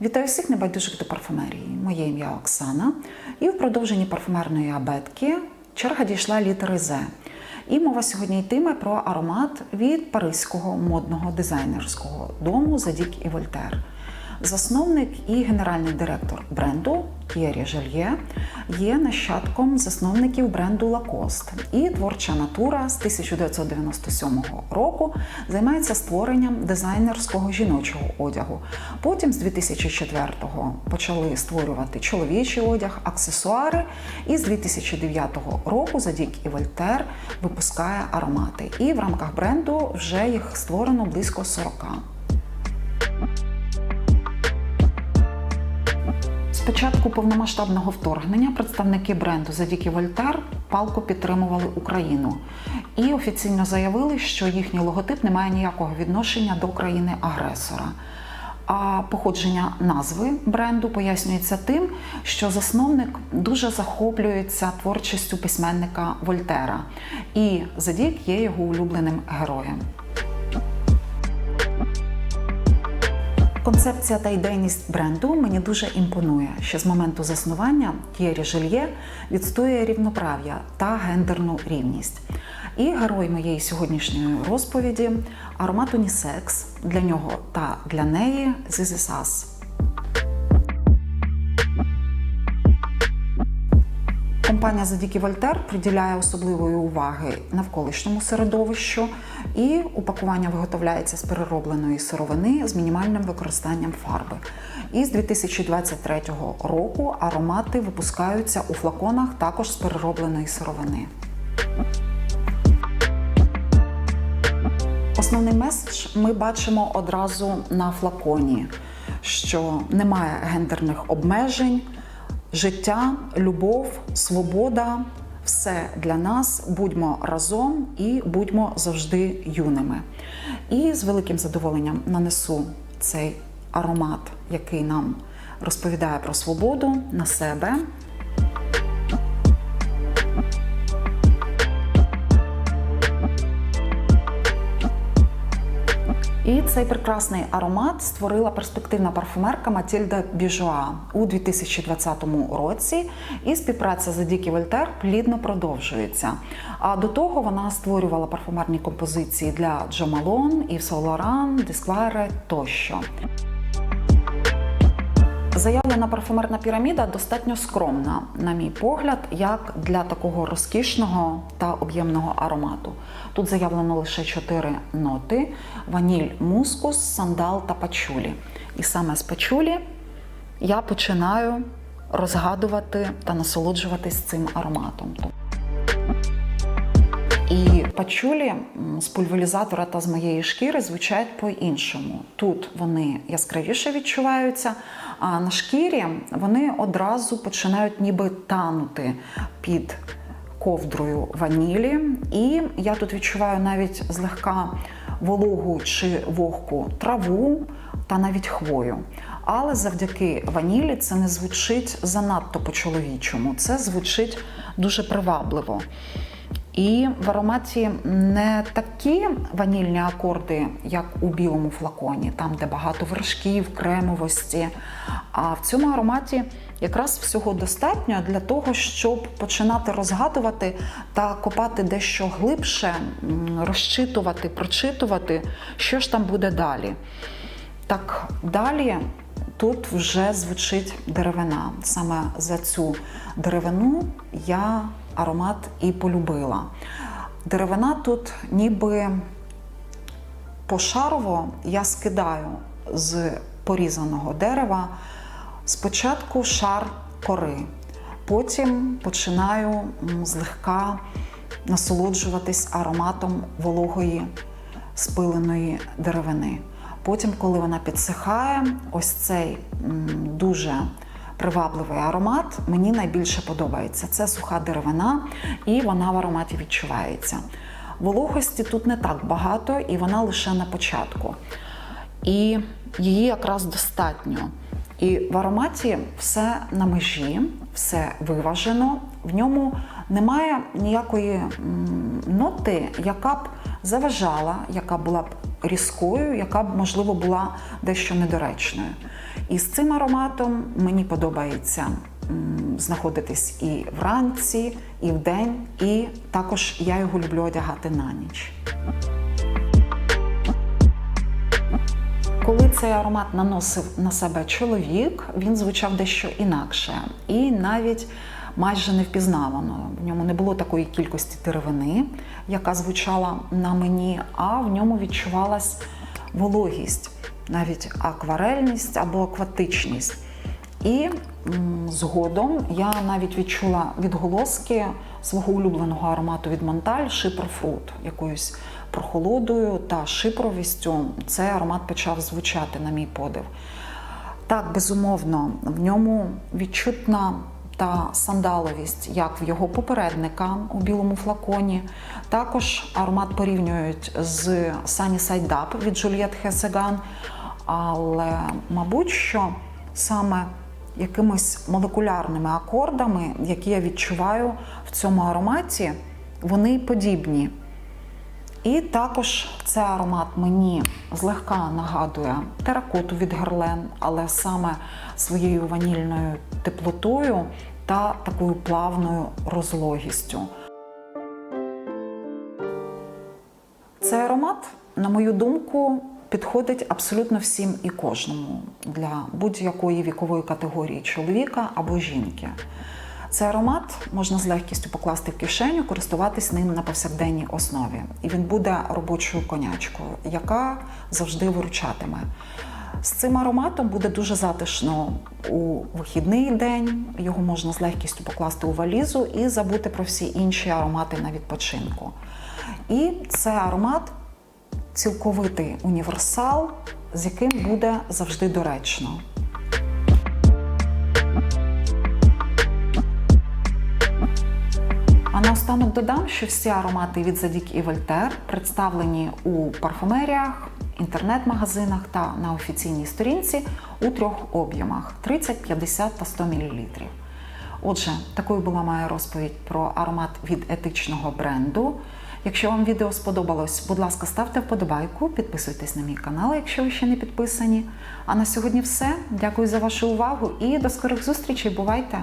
Вітаю всіх небайдужих до парфумерії. Моє ім'я Оксана. І в продовженні парфумерної абетки черга дійшла літери З. І мова сьогодні йтиме про аромат від паризького модного дизайнерського дому Задік і Вольтер. Засновник і генеральний директор бренду Т'єрі Жельє є нащадком засновників бренду Lacoste. І творча натура з 1997 року займається створенням дизайнерського жіночого одягу. Потім з 2004-го почали створювати чоловічий одяг, аксесуари. І з 2009 року Задік і Вольтер випускає аромати. І в рамках бренду вже їх створено близько 40. Початку повномасштабного вторгнення представники бренду Задіки Вольтер палко підтримували Україну і офіційно заявили, що їхній логотип не має ніякого відношення до країни-агресора. А походження назви бренду пояснюється тим, що засновник дуже захоплюється творчістю письменника Вольтера, і Задік є його улюбленим героєм. Концепція та ідейність бренду мені дуже імпонує. що з моменту заснування Т'єрі Жильє відстоює рівноправ'я та гендерну рівність. І герой моєї сьогоднішньої розповіді аромат унісекс для нього та для неї Зізісас. Компанія Задікі Вольтер приділяє особливої уваги навколишньому середовищу, і упакування виготовляється з переробленої сировини з мінімальним використанням фарби. І з 2023 року аромати випускаються у флаконах також з переробленої сировини. Основний меседж ми бачимо одразу на флаконі, що немає гендерних обмежень, життя, любов, свобода все для нас. Будьмо разом і будьмо завжди юними. І з великим задоволенням нанесу цей аромат, який нам розповідає про свободу на себе. І цей прекрасний аромат створила перспективна парфумерка Матільда Біжуа у 2020 році. І співпраця з Дікі Вольтер плідно продовжується. А до того вона створювала парфумерні композиції для Джо Малон, Ів Солоран, Дисквайре тощо. Заявлена парфумерна піраміда достатньо скромна, на мій погляд, як для такого розкішного та об'ємного аромату. Тут заявлено лише чотири ноти: ваніль, мускус, сандал та пачулі. І саме з пачулі я починаю розгадувати та насолоджуватись цим ароматом. І пачулі з пульверізатора та з моєї шкіри звучать по-іншому. Тут вони яскравіше відчуваються, на шкірі вони одразу починають ніби танути під ковдрою ванілі. І я тут відчуваю навіть злегка вологу чи вогку траву та навіть хвою. Але завдяки ванілі це не звучить занадто по-чоловічому, це звучить дуже привабливо. І в ароматі не такі ванільні акорди, як у білому флаконі, там, де багато вершків, кремовості. А в цьому ароматі якраз всього достатньо для того, щоб починати розгадувати та копати дещо глибше, розчитувати, прочитувати, що ж там буде далі. Так далі. Тут вже звучить деревина. Саме за цю деревину я аромат і полюбила. Деревина тут ніби пошарово я скидаю з порізаного дерева спочатку шар кори, потім починаю злегка насолоджуватись ароматом вологої спиленої деревини. Потім, коли вона підсихає, ось цей дуже привабливий аромат мені найбільше подобається. Це суха деревина, і вона в ароматі відчувається. Вологості тут не так багато, і вона лише на початку. І її якраз достатньо. І в ароматі все на межі, все виважено. В ньому немає ніякої ноти, яка б заважала, яка була б різкою, яка б, можливо, була дещо недоречною. І з цим ароматом мені подобається знаходитись і вранці, і вдень, і також я його люблю одягати на ніч. Коли цей аромат наносив на себе чоловік, він звучав дещо інакше і навіть майже невпізнавано. В ньому не було такої кількості деревини, яка звучала на мені, а в ньому відчувалась вологість, навіть акварельність або акватичність. І згодом я навіть відчула відголоски свого улюбленого аромату від Монталь шипрофрут, якоюсь прохолодою та шипровістю. Цей аромат почав звучати на мій подив. Так, безумовно, в ньому відчутна та сандаловість, як в його попередника у білому флаконі. Також аромат порівнюють з Sunny Side Up від Juliet Хесеган. Але, мабуть, що саме якимись молекулярними акордами, які я відчуваю в цьому ароматі, вони подібні. І також цей аромат мені злегка нагадує теракоту від Герлен, але саме своєю ванільною теплотою та такою плавною розлогістю. Цей аромат, на мою думку, підходить абсолютно всім і кожному для будь-якої вікової категорії чоловіка або жінки. Цей аромат можна з легкістю покласти в кишеню, користуватись ним на повсякденній основі. І він буде робочою конячкою, яка завжди виручатиме. З цим ароматом буде дуже затишно у вихідний день. Його можна з легкістю покласти у валізу і забути про всі інші аромати на відпочинку. І це аромат цілковитий універсал, з яким буде завжди доречно. А наостанок додам, що всі аромати від Задік і Вольтер представлені у парфумеріях, інтернет-магазинах та на офіційній сторінці у трьох об'ємах 30, 50 та 100 мл. Отже, такою була моя розповідь про аромат від етичного бренду. Якщо вам відео сподобалось, будь ласка, ставте вподобайку, підписуйтесь на мій канал, якщо ви ще не підписані. А на сьогодні все. Дякую за вашу увагу і до скорих зустрічей. Бувайте!